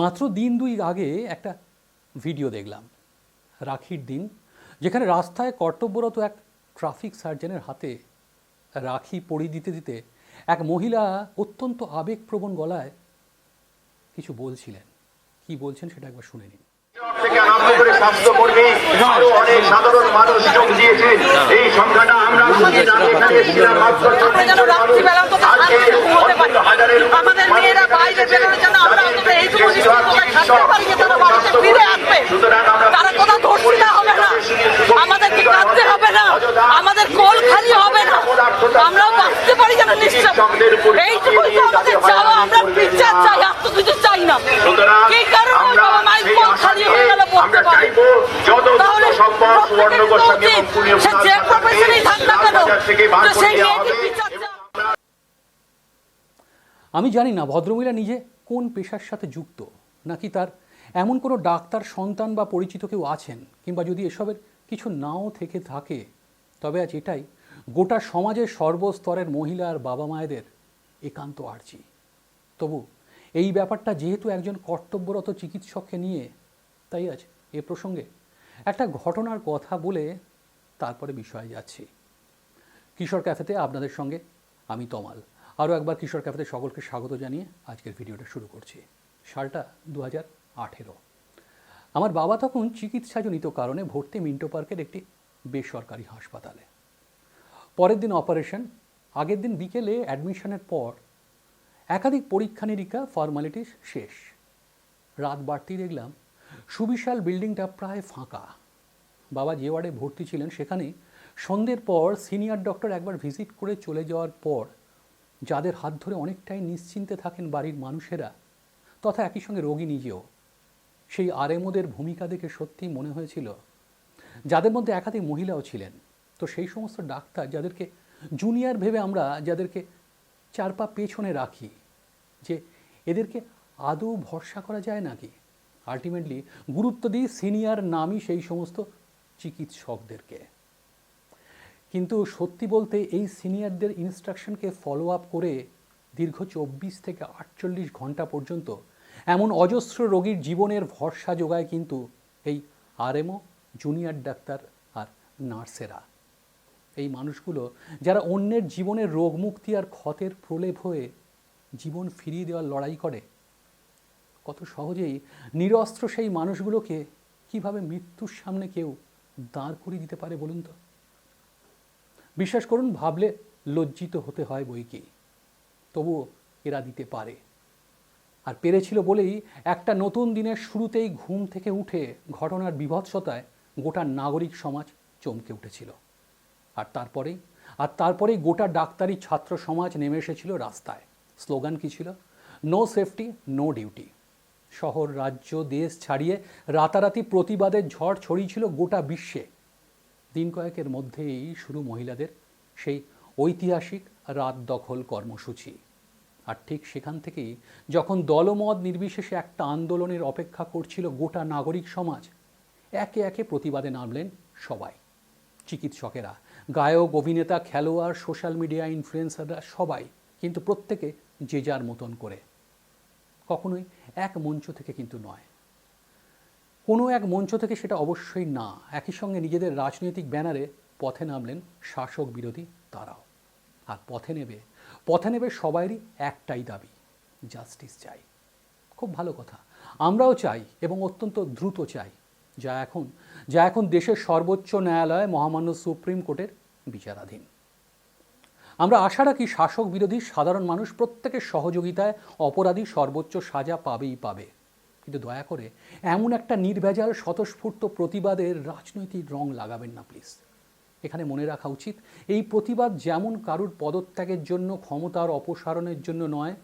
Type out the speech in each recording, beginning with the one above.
মাত্র দিন দুই আগে একটা ভিডিও দেখলাম রাখির দিন যেখানে রাস্তায় কর্তব্যরত এক ট্রাফিক সার্জনের হাতে রাখি পড়ি দিতে দিতে এক মহিলা অত্যন্ত আবেগপ্রবণ গলায় কিছু বলছিলেন। কি বলছেন সেটা একবার শুনে নিন। থেকে আরম্ভ করে স্বাস্থ্যকর্মী আরও অনেক সাধারণ মানুষ যোগ দিয়েছে। এই সংখ্যাটা আমরা কোনদিন আগে এখানে এসেছিলাম মাত্র আমরা যেন রাত্রিবেলা অন্তত শান্তিতে ঘুমোতে পারি। আমাদের মেয়েরা বাইরে বেরোনোর জন্য তারা কোথাও ধর্ষিতা হবে না। আমাদেরকে কাঁদতে হবে না। আমাদের কোল খালি হবে না। আমরাও বাঁচতে পারি যেন নিশ্চয়। এইটুকুই তো আমাদের চাওয়া। আমরা বিচার চাই, আর তো কিছু চাই না। কি কারণে ওই বাবা মায়ের কোল খালি হয়ে গেল বলতে আমরা পারে। চাইব যত তাহলে দ্রুত সম্ভব সুবর্ণ গোস্বামী এবং প্রত্যেকের পুনীয় উচিত, সে যে প্রফেশনেই থাক না কেন, বাজার থেকে বার তো করে সেই দেওয়া মেয়েটির হবে বিচার এবং চাই। আমি জানি না ভদ্রমহিলা নিজে কোন পেশার সাথে যুক্ত, নাকি তার এমন কোনো ডাক্তার, সন্তান বা পরিচিত কেউ আছেন, কিংবা যদি এসবের কিছু নাও থেকে থাকে, তবে আজ এটাই গোটা সমাজের সর্বস্তরের মহিলা আর বাবা মায়েদের একান্ত আর্জি। তবু এই ব্যাপারটা যেহেতু একজন কর্তব্যরত চিকিৎসককে নিয়ে, তাই আজ এ প্রসঙ্গে একটা ঘটনার কথা বলে তারপরে বিষয়ে যাচ্ছি। কিশোর ক্যাফেতে আপনাদের সঙ্গে আমি তমাল। আরও একবার কিশোর ক্যাফেতে সকলকে স্বাগত জানিয়ে আজকের ভিডিওটা শুরু করছি। সালটা দু হাজার আঠেরো। আমার বাবা তখন চিকিৎসাজনিত কারণে ভর্তি মিন্টো পার্কের একটি বেসরকারি হাসপাতালে। পরের দিন অপারেশন, আগের দিন বিকেলে অ্যাডমিশনের পর একাধিক পরীক্ষা নিরীক্ষা ফর্মালিটিস শেষ। রাত বাড়তি দেখলাম সুবিশাল বিল্ডিংটা প্রায় ফাঁকা। বাবা যে ওয়ার্ডে ভর্তি ছিলেন সেখানে সন্ধ্যের পর সিনিয়র ডক্টর একবার ভিজিট করে চলে যাওয়ার পর যাদের হাত ধরে অনেকটাই নিশ্চিন্তে থাকেন বাড়ির মানুষেরা, তথা একই সঙ্গে রোগী নিজেও। সেই আরএমওদের ভূমিকা দেখে সত্যিই মনে হয়েছিল, যাদের মধ্যে একাধিক মহিলাও ছিলেন। তো সেই সমস্ত ডাক্তার যাদেরকে জুনিয়র ভেবে আমরা যাদেরকে চার পা পেছনে রাখি, যে এদেরকে আদৌ ভরসা করা যায় নাকি? আলটিমেটলি গুরুত্ব দিই সিনিয়র নামই সেই সমস্ত চিকিৎসকদেরকে। কিন্তু সত্যি বলতে এই সিনিয়রদের ইনস্ট্রাকশনকে ফলো আপ করে দীর্ঘ চব্বিশ থেকে আটচল্লিশ ঘণ্টা পর্যন্ত এমন অজস্র রোগীর জীবনের ভরসা যোগায় কিন্তু এই আরএমও জুনিয়র ডাক্তার আর নার্সেরা। এই মানুষগুলো যারা অন্যের জীবনের রোগমুক্তি আর ক্ষতের প্রলেপ হয়ে জীবন ফিরিয়ে দেওয়ার লড়াই করে, কত সহজেই নিরস্ত্র সেই মানুষগুলোকে কীভাবে মৃত্যুর সামনে কেউ দাঁড় করিয়ে দিতে পারে বলুন তো? বিশ্বাস করুন, ভাবলে লজ্জিত হতে হয় বই কি। তবুও এরা দিতে পারে। আর পেরেছিল বলেই একটা নতুন দিনের শুরুতেই ঘুম থেকে উঠে ঘটনার বিভৎসতায় গোটা নাগরিক সমাজ চমকে উঠেছিল। আর তারপরে আর তারপরেই গোটা ডাক্তারি ছাত্র সমাজ নেমে এসেছিল রাস্তায়। স্লোগান কি ছিল? নো সেফটি নো ডিউটি শহর, রাজ্য, দেশ ছাড়িয়ে রাতারাতি প্রতিবাদের ঝড় ছড়িয়েছিল গোটা বিশ্বে। দিন কয়েকের মধ্যেই শুরু মহিলাদের সেই ঐতিহাসিক রাত দখল কর্মসূচি। আর ঠিক সেখান থেকেই যখন দলমত নির্বিশেষে একটা আন্দোলনের অপেক্ষা করছিল গোটা নাগরিক সমাজ, একে একে প্রতিবাদে নামলেন সবাই। চিকিৎসকেরা, গায়ক, অভিনেতা, খেলোয়াড়, সোশ্যাল মিডিয়া ইনফ্লুয়েন্সাররা সবাই, কিন্তু প্রত্যেকে যে যার মতন করে। কখনোই এক মঞ্চ থেকে কিন্তু নয়। কোনো এক মঞ্চ থেকে সেটা অবশ্যই না। একই সঙ্গে নিজেদের রাজনৈতিক ব্যানারে পথে নামলেন শাসক বিরোধী তারাও। আর পথে নেবে পথে নেবে সবারই একটাই দাবি, জাস্টিস চাই। খুব ভালো কথা। আমরাও চাই এবং অত্যন্ত দ্রুত চাই, যা এখন যা এখন দেশের সর্বোচ্চ ন্যায়ালয় মহামান্য সুপ্রিম কোর্টের বিচারাধীন। আমরা আশা রাখি শাসক বিরোধী সাধারণ মানুষ প্রত্যেকের সহযোগিতায় অপরাধী সর্বোচ্চ সাজা পাবেই পাবে। কিন্তু দয়া করে এমন একটা নির্ভেজাল, স্বতঃস্ফূর্ত প্রতিবাদের রাজনৈতিক রং লাগাবেন না প্লিজ এখানে মনে রাখা উচিত, এই প্রতিবাদ যেমন কারুর পদত্যাগের জন্য, ক্ষমতার অপসারণের জন্য নয়,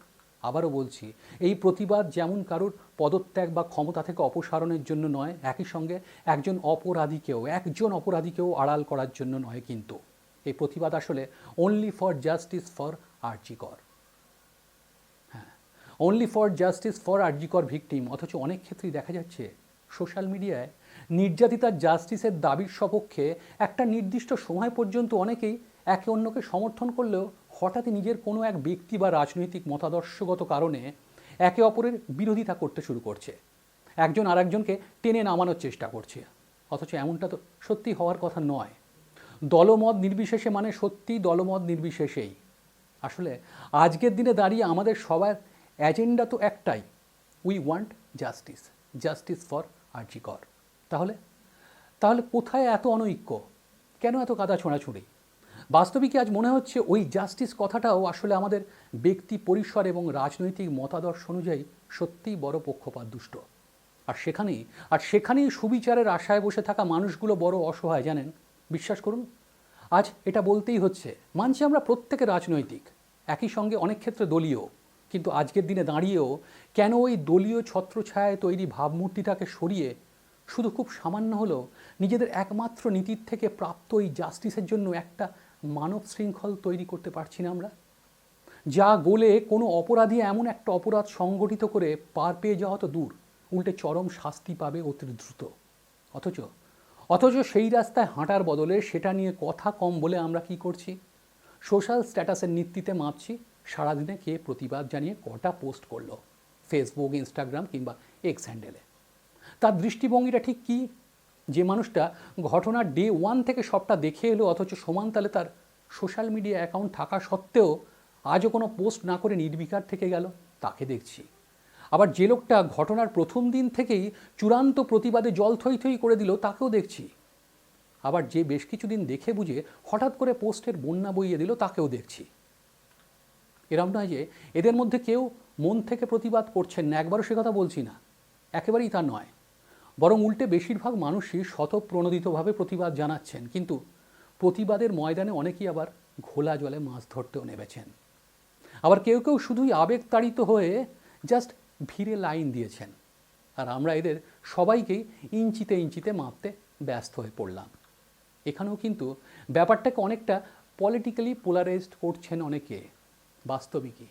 আবারও বলছি, এই প্রতিবাদ যেমন কারুর পদত্যাগ বা ক্ষমতা থেকে অপসারণের জন্য নয়, একই সঙ্গে একজন অপরাধীকেও একজন অপরাধীকেও আড়াল করার জন্য নয় কিন্তু। এই প্রতিবাদ আসলে only for justice for RG Kar. হ্যাঁ only for justice for RG Kar victim অথচ অনেক ক্ষেত্রেই দেখা যাচ্ছে সোশ্যাল মিডিয়ায় নির্যাতিতার জাস্টিসের দাবির সপক্ষে একটা নির্দিষ্ট সময় পর্যন্ত অনেকেই একে অন্যকে সমর্থন করলেও হঠাৎই নিজের কোনো এক ব্যক্তি বা রাজনৈতিক মতাদর্শগত কারণে একে অপরের বিরোধিতা করতে শুরু করছে। একজন আরেকজনকে টেনে নামানোর চেষ্টা করছে। অথচ এমনটা তো সত্যি হওয়ার কথা নয়। দলমত নির্বিশেষে মানে সত্যি দলমত নির্বিশেষেই। আসলে আজকের দিনে দাঁড়িয়ে আমাদের সবার এজেন্ডা তো একটাই। We want justice justice for RG Kar তাহলে? তাহলে কোথায় এত অনৈক্য? কেন এত কাদা ছোঁড়াছুড়ি? বাস্তবিক আজ মনে হচ্ছে ওই জাস্টিস কথাটাও আসলে আমাদের ব্যক্তি পরিসর এবং রাজনৈতিক মতাদর্শ অনুযায়ী সত্যিই বড় পক্ষপাত দুষ্ট। আর সেখানেই আর সেখানেই সুবিচারের আশায় বসে থাকা মানুষগুলো বড় অসহায়, জানেন? বিশ্বাস করুন। আজ এটা বলতেই হচ্ছে, মানছি আমরা প্রত্যেকে রাজনৈতিক। একই সঙ্গে অনেক ক্ষেত্রে দলীয়। কিন্তু আজকের দিনে দাঁড়িয়েও কেন ওই দলীয় ছত্রছায়ায় তৈরি ভাবমূর্তিটাকে সরিয়ে শুধু খুব সামান্য হলেও নিজেদের একমাত্র নীতির থেকে প্রাপ্ত এই জাস্টিসের জন্য একটা মানব শৃঙ্খল তৈরি করতে পারছি না আমরা? যা গোলে কোনো অপরাধী এমন একটা অপরাধ সংগঠিত করে পার পেয়ে যাওয়া তো দূর। উল্টে চরম শাস্তি পাবে অতি দ্রুত। অথচ অথচ সেই রাস্তায় হাঁটার বদলে সেটা নিয়ে কথা কম বলে আমরা কি করছি? সোশ্যাল স্ট্যাটাসের নীতিতে মাপছি? সারাদিনে কে প্রতিবাদ জানিয়ে কটা পোস্ট করল? ফেসবুক ইনস্টাগ্রাম কিংবা এক্স হ্যান্ডেলে তার দৃষ্টিভঙ্গিটা ঠিক কি? যে মানুষটা ঘটনার ডে ওয়ান থেকে সবটা দেখে এলো, অথচ সমান তালে তার সোশ্যাল মিডিয়া অ্যাকাউন্ট থাকা সত্ত্বেও আজও কোনো পোস্ট না করে নির্বিকার থেকে গেল, তাকে দেখছি। আবার যে লোকটা ঘটনার প্রথম দিন থেকেই চূড়ান্ত প্রতিবাদে জল থই থই করে দিল, তাকেও দেখছি। আবার যে বেশ কিছুদিন দেখে বুঝে হঠাৎ করে পোস্টের বন্যা বইয়ে দিল, তাকেও দেখছি। এরম নয় যে এদের মধ্যে কেউ মন থেকে প্রতিবাদ করছেন না, একবারও সে কথা বলছি না। একেবারেই তা নয়। বরং উল্টে বেশিরভাগ মানুষই স্বতঃপ্রণোদিতভাবে প্রতিবাদ জানাচ্ছেন। কিন্তু প্রতিবাদের ময়দানে অনেকেই আবার ঘোলা জলে মাছ ধরতেও নেমেছেন। আবার কেউ কেউ শুধুই আবেগতাড়িত হয়ে জাস্ট ভিড়ে লাইন দিয়েছেন। আর আমরা এদের সবাইকেই ইঞ্চিতে ইঞ্চিতে মাপতে ব্যস্ত হয়ে পড়লাম। এখানেও কিন্তু ব্যাপারটাকে অনেকটা পলিটিক্যালি পোলারাইজড করছেন অনেকে। বাস্তবিকই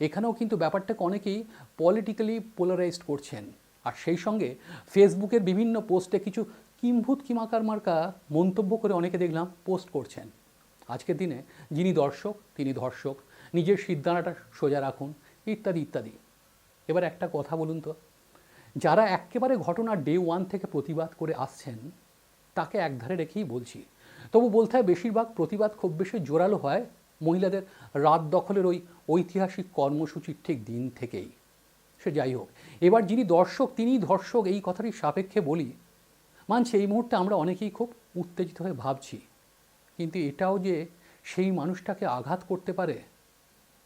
এখানেও কিন্তু ব্যাপারটাকে অনেকেই পলিটিক্যালি পোলারাইজড করছেন। আর সেই সঙ্গে ফেসবুকের বিভিন্ন পোস্টে কিছু কিম্ভূত কিমাকার মার্কা মন্তব্য করে অনেকে দেখলাম পোস্ট করছেন। আজকের দিনে যিনি দর্শক, তিনি ধর্ষক, নিজের সিদ্ধানাটা সোজা রাখুন, ইত্যাদি ইত্যাদি। এবার একটা কথা বলুন তো। যারা একেবারে ঘটনার ডে ওয়ান থেকে প্রতিবাদ করে আসছেন, তাকে একধারে রেখেই বলছি। তবু বলতে হয়, বেশিরভাগ প্রতিবাদ খুব বেশি জোরালো হয় মহিলাদের রাত দখলের ওই ঐতিহাসিক কর্মসূচির ঠিক দিন থেকেই। সে যাই হোক, এবার যিনি দর্শক, তিনিই ধর্ষক এই কথাটি সাপেক্ষে বলি। মানছে এই মুহূর্তে আমরা অনেকেই খুব উত্তেজিত হয়ে ভাবছি, কিন্তু এটাও যে সেই মানুষটাকে আঘাত করতে পারে,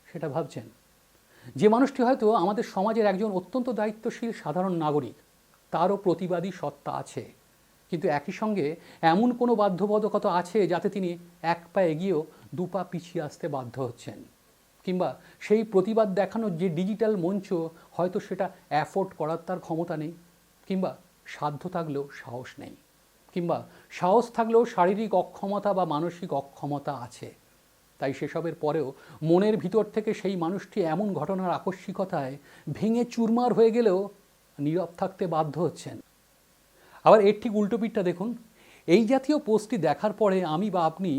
সেটা ভাবছেন। যে মানুষটি হয়তো আমাদের সমাজের একজন অত্যন্ত দায়িত্বশীল সাধারণ নাগরিক, তারও প্রতিবাদী সত্তা আছে। কিন্তু একই সঙ্গে এমন কোনো বাধ্যবাধকতা আছে যাতে তিনি এক পা এগিয়েও দু পা পিছিয়ে আসতে বাধ্য হচ্ছেন? কিংবা সেই প্রতিবাদ দেখানোর যে ডিজিটাল মঞ্চ, হয়তো সেটা অ্যাফোর্ড করার তার ক্ষমতা নেই? কিংবা সাধ্য থাকলেও সাহস নেই? কিংবা সাহস থাকলেও শারীরিক অক্ষমতা বা মানসিক অক্ষমতা আছে? তাই সেসবের পরেও মনের ভিতর থেকে সেই মানুষটি এমন ঘটনার আকস্মিকতায় ভেঙে চুরমার হয়ে গেলেও নীরব থাকতে বাধ্য হচ্ছেন। আবার এর ঠিক উল্টো পিঠটা দেখুন। এই জাতীয় পোস্টটি দেখার পরে আমি বা আপনি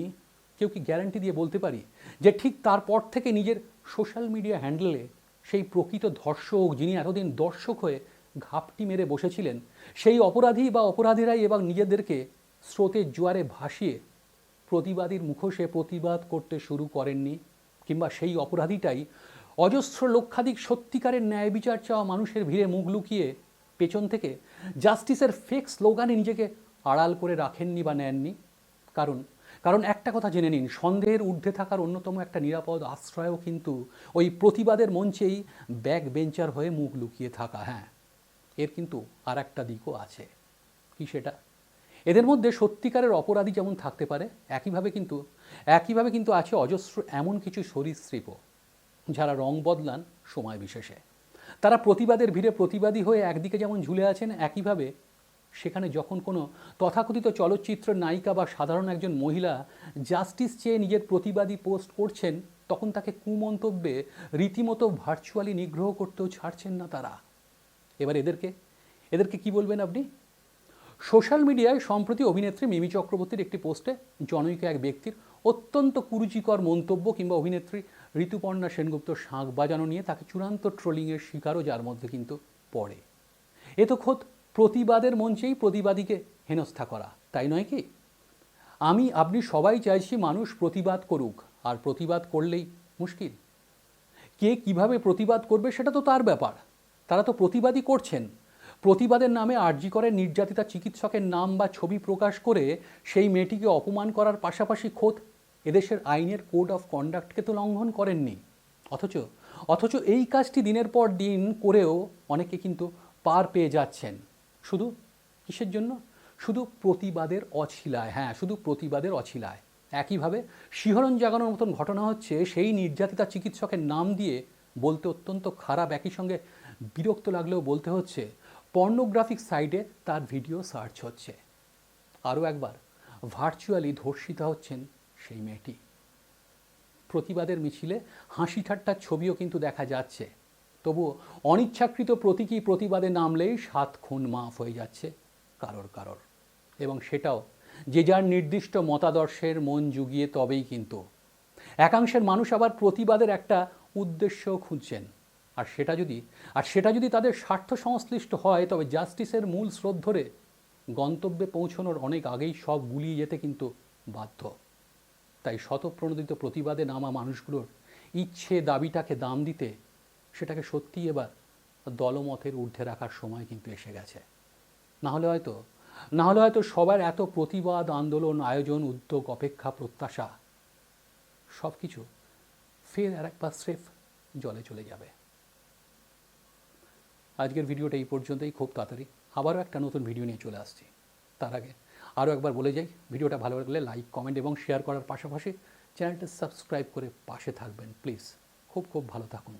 কেউ কি গ্যারান্টি দিয়ে বলতে পারি যে ঠিক তারপর থেকে নিজের সোশ্যাল মিডিয়া হ্যান্ডেলে সেই প্রকৃত ধর্ষক যিনি এতদিন দর্শক হয়ে ঘাপটি মেরে বসেছিলেন, সেই অপরাধী বা অপরাধীরাই এবং নিজেদেরকে স্রোতের জোয়ারে ভাসিয়ে প্রতিবাদীর মুখোশে প্রতিবাদ করতে শুরু করেননি কিংবা সেই অপরাধীটাই অজস্র লক্ষাধিক সত্যিকারের ন্যায় বিচার চাওয়া মানুষের ভিড়ে মুখ লুকিয়ে পেছন থেকে জাস্টিসের ফেক স্লোগানে নিজেকে আড়াল করে রাখেননি বা নেননি। কারণ কারণ একটা কথা জেনে নিন, সন্দেহের ঊর্ধ্বে থাকার অন্যতম একটা নিরাপদ আশ্রয়ও কিন্তু ওই প্রতিবাদের মঞ্চেই ব্যাক বেঞ্চার হয়ে মুখ লুকিয়ে থাকা হ্যাঁ। এর কিন্তু আর একটা দিকও আছে। কি সেটা? এদের মধ্যে সত্যিকারের অপরাধী যেমন থাকতে পারে, একইভাবে কিন্তু একইভাবে কিন্তু আছে অজস্র এমন কিছু সরীসৃপও, যারা রং বদলান সময় বিশেষে। তারা প্রতিবাদের ভিড়ে প্রতিবাদী হয়ে একদিকে যেমন ঝুলে আছেন, একইভাবে সেখানে যখন কোনো তথাকথিত চলচ্চিত্র নায়িকা বা সাধারণ একজন মহিলা জাস্টিস চেয়ে নিজের প্রতিবাদী পোস্ট করছেন, তখন তাকে কুমন্তব্যে রীতিমতো ভার্চুয়ালি নিগ্রহ করতেও ছাড়ছেন না তারা। এবার এদেরকে এদেরকে কি বলবেন আপনি? সোশ্যাল মিডিয়ায় সম্প্রতি অভিনেত্রী মিমি চক্রবর্তীর একটি পোস্টে জনৈক এক ব্যক্তির অত্যন্ত কুরুচিকর মন্তব্য কিংবা অভিনেত্রী ঋতুপর্ণা সেনগুপ্ত শাঁখ বাজানো নিয়ে তাকে চূড়ান্ত ট্রোলিংয়ের শিকারও যার মধ্যে কিন্তু পড়ে। এ তো খোদ প্রতিবাদের মঞ্চেই প্রতিবাদীকে হেনস্থা করা, তাই নয় কি? আমি, আপনি সবাই চাইছি মানুষ প্রতিবাদ করুক, আর প্রতিবাদ করলেই মুশকিল। কে কীভাবে প্রতিবাদ করবে সেটা তো তার ব্যাপার। তারা তো প্রতিবাদই করছেন। প্রতিবাদের নামে আর্জি করে নির্যাতিতা চিকিৎসকের নাম বা ছবি প্রকাশ করে সেই মেয়েটিকে অপমান করার পাশাপাশি খোদ এদেশের আইনের কোড অফ কন্ডাক্টকে তো লঙ্ঘন করেননি। অথচ অথচ এই কাজটি দিনের পর দিন করেও অনেকে কিন্তু পার পেয়ে যাচ্ছেন। শুধু কিসের জন্য? শুধু প্রতিবাদের অছিলায় হ্যাঁ শুধু প্রতিবাদের অছিলায়। একইভাবে শিহরণ জাগানোর মতন ঘটনা হচ্ছে, সেই নির্যাতিতা চিকিৎসকের নাম দিয়ে বলতে অত্যন্ত খারাপ। একই সঙ্গে বিরক্ত লাগলেও বলতে হচ্ছে, পর্নোগ্রাফিক সাইটে তার ভিডিও সার্চ হচ্ছে। আরও একবার, ভার্চুয়ালি ধর্ষিতা হচ্ছেন সেই মেয়েটি। প্রতিবাদের মিছিলে হাসি ঠাট্টার ছবিও কিন্তু দেখা যাচ্ছে। তবুও অনিচ্ছাকৃত প্রতীকী প্রতিবাদে নামলেই সাত খুন মাফ হয়ে যাচ্ছে কারোর কারোর। এবং সেটাও যে যার নির্দিষ্ট মতাদর্শের মন জুগিয়ে তবেই কিন্তু। একাংশের মানুষ আবার প্রতিবাদের একটা উদ্দেশ্য খুঁজছেন। আর সেটা যদি, আর সেটা যদি তাদের স্বার্থ সংশ্লিষ্ট হয়, তবে জাস্টিসের মূল স্রোত ধরে গন্তব্যে পৌঁছানোর অনেক আগেই সব গুলিয়ে যেতে কিন্তু বাধ্য। তাই শতপ্রণোদিত প্রতিবাদে নামা মানুষগুলোর ইচ্ছে দাবিটাকে দাম দিতে সেটাকে সত্যি এবার দলমতের ঊর্ধ্বে রাখার সময় কিন্তু এসে গেছে। না হলে হয়তো, না হলে হয়তো সবার এত প্রতিবাদ, আন্দোলন, আয়োজন, উদ্যোগ, অপেক্ষা, প্রত্যাশা সব কিছু ফের আর একবার স্রেফ জলে চলে যাবে। আজকের ভিডিওটা এই পর্যন্তই। খুব তাড়াতাড়ি আবারও একটা নতুন ভিডিও নিয়ে চলে আসছি। তার আগে আরও একবার বলে যাই, ভিডিওটা ভালো লাগলে লাইক কমেন্ট এবং শেয়ার করার পাশাপাশি চ্যানেলটা সাবস্ক্রাইব করে পাশে থাকবেন প্লিজ খুব খুব ভালো থাকুন।